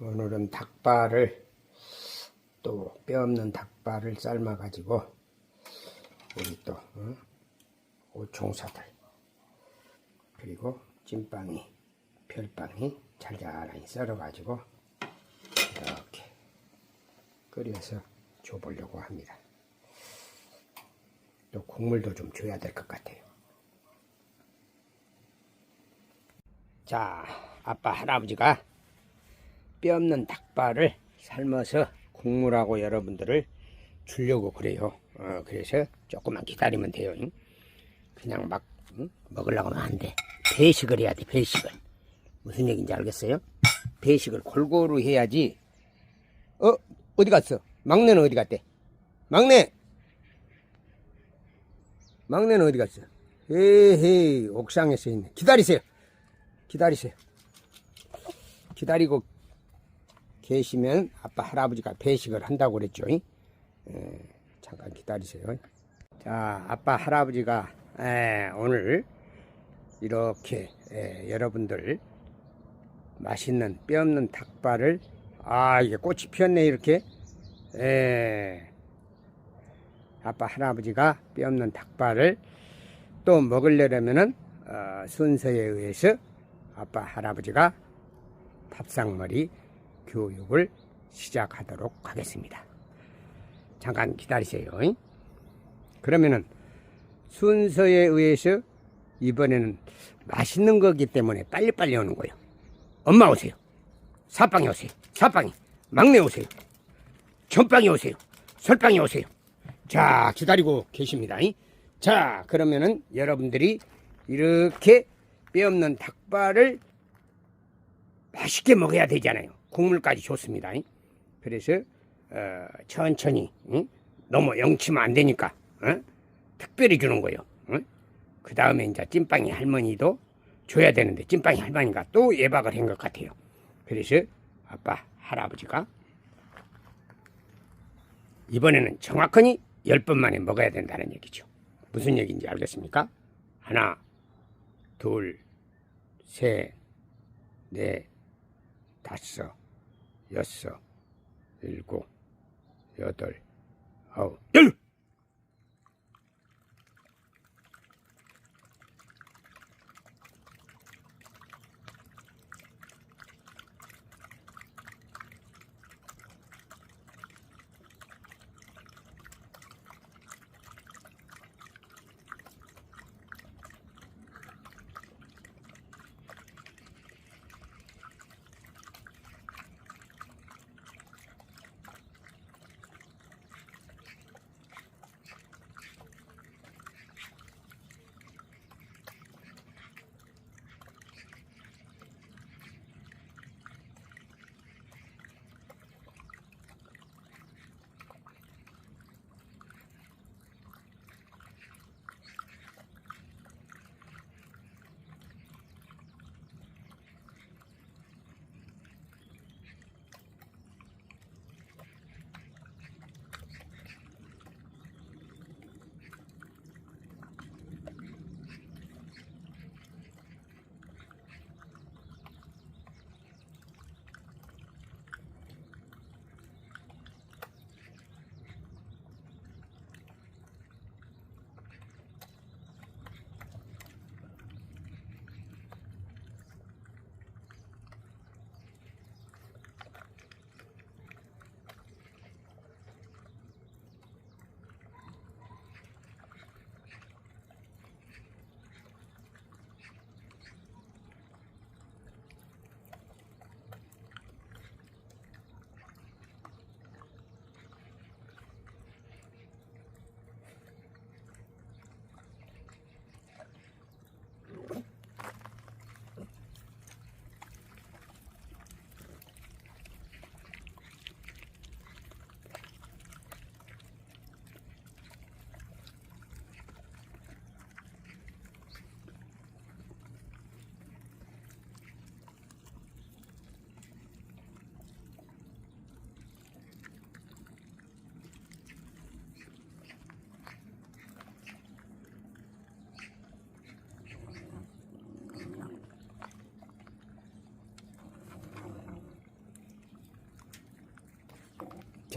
오늘은 닭발을 또 뼈 없는 닭발을 삶아 가지고 우리 또 어? 오총사들 그리고 찐빵이 별빵이 잘잘하게 썰어 가지고 이렇게 끓여서 줘 보려고 합니다. 또 국물도 좀 줘야 될 것 같아요. 자, 아빠 할아버지가 뼈 없는 닭발을 삶아서 국물하고 여러분들을 주려고 그래요. 어, 그래서 조금만 기다리면 돼요. 응? 그냥 막 응? 먹으려고 하면 안 돼. 배식을 해야 돼. 배식을. 무슨 얘기인지 알겠어요? 배식을 골고루 해야지. 어 어디 갔어? 막내는 어디 갔대? 막내. 막내는 어디 갔어? 에헤이 옥상에서 있네. 기다리세요. 기다리세요. 기다리고 계시면 아빠 할아버지가 배식을 한다고 그랬죠. 에, 잠깐 기다리세요. 자, 아빠 할아버지가 에, 오늘 이렇게 에, 여러분들 맛있는 뼈 없는 닭발을 아 이게 꽃이 피었네 이렇게 에, 아빠 할아버지가 뼈 없는 닭발을 또 먹으려면은 어, 순서에 의해서 아빠 할아버지가 밥상머리 교육을 시작하도록 하겠습니다. 잠깐 기다리세요. 잉? 그러면은 순서에 의해서 이번에는 맛있는 거기 때문에 빨리빨리 오는 거예요. 엄마 오세요. 사빵이 오세요. 사빵이. 막내 오세요. 전빵이 오세요. 설빵이 오세요. 자, 기다리고 계십니다. 잉? 자, 그러면은 여러분들이 이렇게 뼈 없는 닭발을 맛있게 먹어야 되잖아요. 국물까지 좋습니다. 잉? 그래서 어, 천천히 응? 너무 영치면 안 되니까 어? 특별히 주는 거예요. 그 다음에 이제 찐빵이 할머니도 줘야 되는데 찐빵이 할머니가 또 예박을 한 것 같아요. 그래서 아빠 할아버지가 이번에는 정확하니 열번 만에 먹어야 된다는 얘기죠. 무슨 얘기인지 알겠습니까? 하나, 둘, 셋, 넷, 다섯, 여섯, 일곱, 여덟,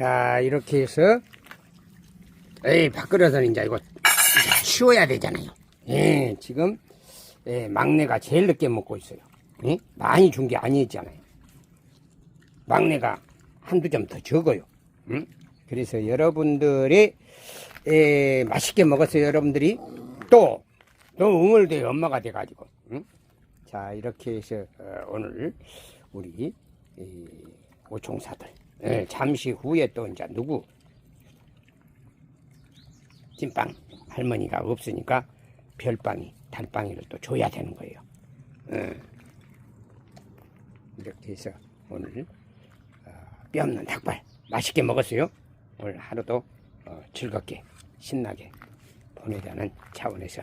자, 이렇게 해서, 에이, 밥그릇은 이제 이거 치워야 되잖아요. 예, 지금, 예, 막내가 제일 늦게 먹고 있어요. 예? 많이 준 게 아니었잖아요. 막내가 한두 점 더 적어요. 응? 그래서 여러분들이, 예, 맛있게 먹었어요, 여러분들이. 또, 또 응월대 엄마가 돼가지고. 응? 자, 이렇게 해서, 어, 오늘, 우리, 이, 오총사들. 예, 잠시 후에 또 이제 누구 찐빵 할머니가 없으니까 별빵이 달빵이를 또 줘야 되는 거예요. 예. 이렇게 해서 오늘 어, 뼈 없는 닭발 맛있게 먹었어요. 오늘 하루도 어, 즐겁게 신나게 보내자는 차원에서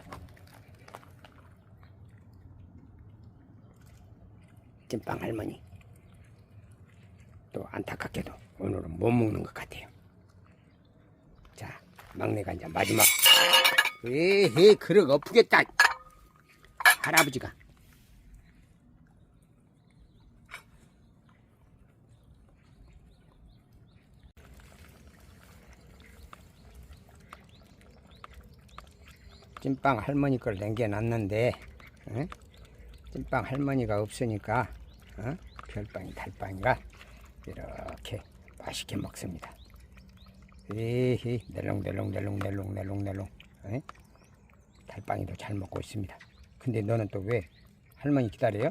찐빵 할머니 또 안타깝게도 오늘은 못 먹는 것 같아요. 자, 막내가 이제 마지막. 에헤, 그릇 엎으겠다. 할아버지가. 찐빵 할머니 걸 남겨놨는데, 응? 찐빵 할머니가 없으니까, 어? 별빵이 달빵이가 이렇게 맛있게 먹습니다. 에헤, 낼롱낼롱낼롱낼롱낼롱낼롱. 에? 달빵이도 잘 먹고 있습니다. 근데 너는 또 왜 할머니 기다려요?